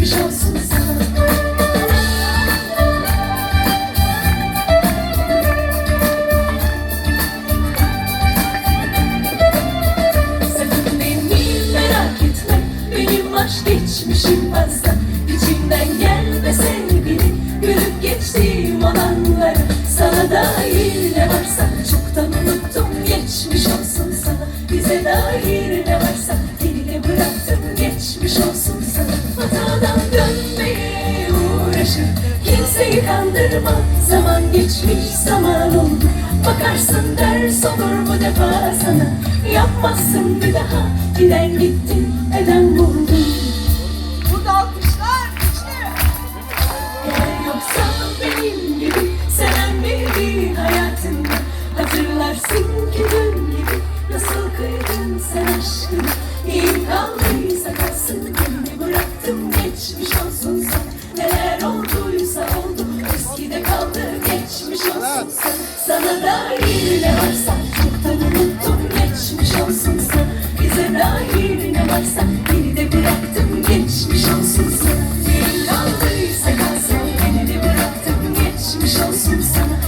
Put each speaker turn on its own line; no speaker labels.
geçmiş olsun merak etme Benim aşk geçmişim fazla. İçimden gelme sevgili Gülüp geçtiğim olanları Sana dair ne varsa Çoktan unuttum geçmiş olsun sana. Bize dair geçmiş olsun. Sana Hatadan dönmeye uğraşır. Kimseyi kandırma. Zaman geçmiş zaman oldu. Bakarsın ders olur bu defa sana. Yapmazsın bir daha. Giden gitti eden buldu Burada alkışlar. Eğer yoksa benim gibi savaştım İlkanlıysa kalsın beni bıraktım geçmiş olsun sen. Neler olduysa oldu eskide kaldı geçmiş olsun sen. Sana dair ne varsa çoktan unuttum geçmiş olsun sen. Bize dair ne varsa beni de bıraktım geçmiş olsun sen. İlkanlıysa kalsın beni de bıraktım geçmiş olsun sana